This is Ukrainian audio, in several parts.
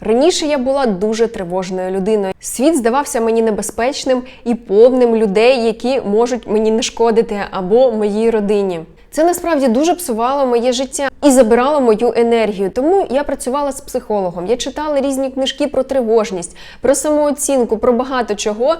Раніше я була дуже тривожною людиною. Світ здавався мені небезпечним і повним людей, які можуть мені нашкодити або моїй родині. Це насправді дуже псувало моє життя і забирало мою енергію. Тому я працювала з психологом. Я читала різні книжки про тривожність, про самооцінку, про багато чого.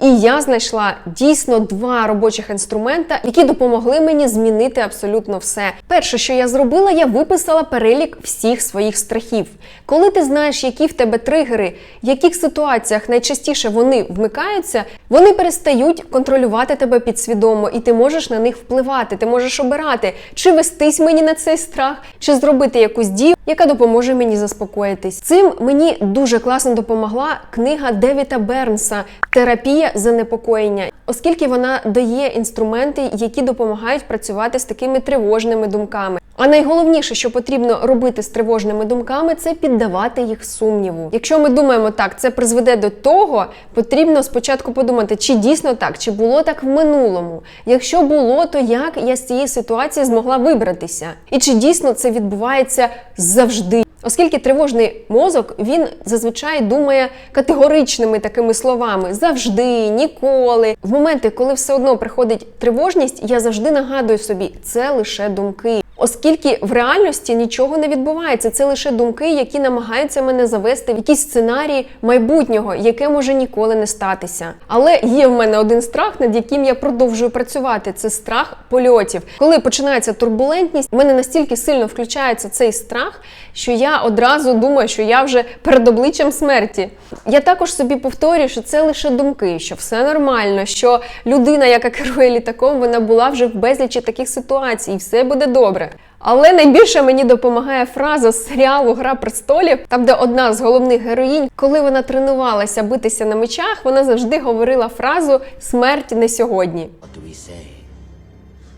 І я знайшла дійсно два робочих інструмента, які допомогли мені змінити абсолютно все. Перше, що я зробила, я виписала перелік всіх своїх страхів. Коли ти знаєш, які в тебе тригери, в яких ситуаціях найчастіше вони вмикаються, вони перестають контролювати тебе підсвідомо, і ти можеш на них впливати. Ти можеш обирати, чи вестись мені на цей страх, чи зробити якусь дію, яка допоможе мені заспокоїтись. Цим мені дуже класно допомогла книга Девіта Бернса Терапія занепокоєння, оскільки вона дає інструменти, які допомагають працювати з такими тривожними думками. А найголовніше, що потрібно робити з тривожними думками, це піддавати їх сумніву. Якщо ми думаємо так, це призведе до того, потрібно спочатку подумати, чи дійсно так, чи було так в минулому. Якщо було, то як я з цієї ситуації змогла вибратися? І чи дійсно це відбувається завжди? Оскільки тривожний мозок він зазвичай думає категоричними такими словами завжди, ніколи. В моменти, коли все одно приходить тривожність, я завжди нагадую собі, це лише думки. Оскільки в реальності нічого не відбувається, це лише думки, які намагаються мене завести в якісь сценарії майбутнього, яке може ніколи не статися. Але є в мене один страх, над яким я продовжую працювати. Це страх польотів. Коли починається турбулентність, в мене настільки сильно включається цей страх, що я одразу думаю, що я вже перед обличчям смерті. Я також собі повторюю, що це лише думки, що все нормально, що людина, яка керує літаком, вона була вже в безлічі таких ситуацій, і все буде добре. Але найбільше мені допомагає фраза з серіалу Гра престолів, там, де одна з головних героїнь, коли вона тренувалася битися на мечах, вона завжди говорила фразу Смерть не сьогодні. What do we say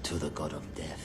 to the god of death?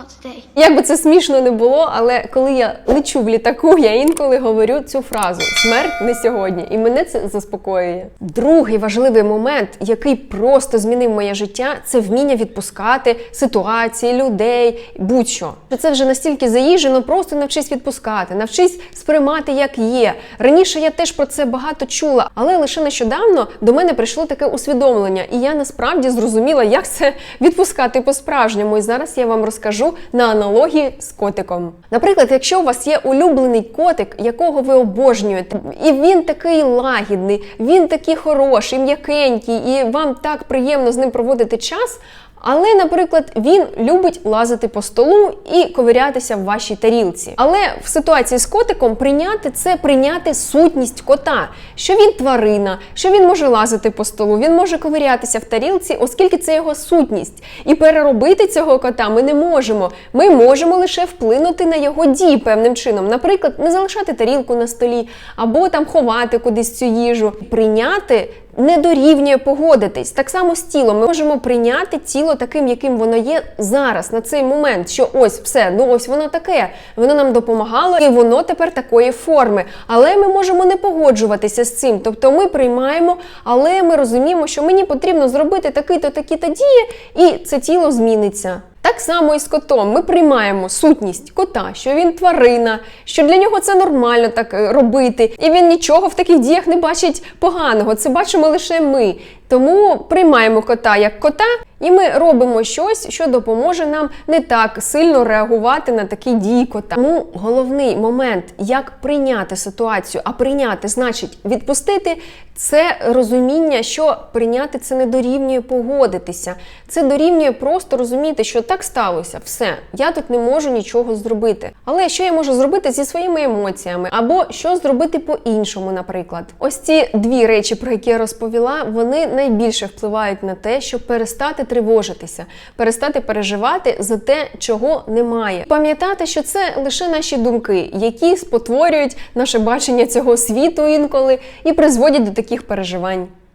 Not today. Як би це смішно не було, але коли я лечу в літаку, я інколи говорю цю фразу Смерть не сьогодні, і мене це заспокоює. Другий важливий момент, який просто змінив моє життя, це вміння відпускати ситуації, людей, будь-що. Це вже настільки заїжджено, просто навчись відпускати, навчись сприймати як є. Раніше я теж про це багато чула, але лише нещодавно до мене прийшло таке усвідомлення, і я насправді зрозуміла, як це відпускати по-справжньому. І зараз я вам розкажу на аналогії з котиком. Наприклад, якщо у вас є улюблений котик, якого ви обожнюєте, і він такий лагідний, він такий хороший, м'якенький, і вам так приємно з ним проводити час. Але, наприклад, він любить лазити по столу і ковирятися в вашій тарілці. Але в ситуації з котиком прийняти це прийняти сутність кота, що він тварина, що він може лазити по столу, він може ковирятися в тарілці, оскільки це його сутність. І переробити цього кота ми не можемо. Ми можемо лише вплинути на його дії певним чином. Наприклад, не залишати тарілку на столі або там ховати кудись цю їжу. Прийняти не дорівнює погодитись. Так само з тілом ми можемо прийняти тіло таким, яким воно є зараз, на цей момент, що ось все, ну ось воно таке, воно нам допомагало, і воно тепер такої форми. Але ми можемо не погоджуватися з цим. Тобто ми приймаємо, але ми розуміємо, що мені потрібно зробити такий-то такі-то дії, і це тіло зміниться. Так само і з котом. Ми приймаємо сутність кота, що він тварина, що для нього це нормально так е, робити, і він нічого в таких діях не бачить поганого. Це бачимо лише ми. Тому приймаємо кота як кота, і ми робимо щось, що допоможе нам не так сильно реагувати на такі дії кота. Тому головний момент, як прийняти ситуацію, а прийняти значить відпустити, це розуміння, що прийняти це не дорівнює погодитися. Це дорівнює просто розуміти, що так сталося, все, я тут не можу нічого зробити. Але що я можу зробити зі своїми емоціями, або що зробити по-іншому, наприклад, ось ці дві речі, про які я розповіла, вони найбільше впливають на те, щоб перестати тривожитися, перестати переживати за те, чого немає. Пам'ятати, що це лише наші думки, які спотворюють наше бачення цього світу інколи і призводять до таких переживань.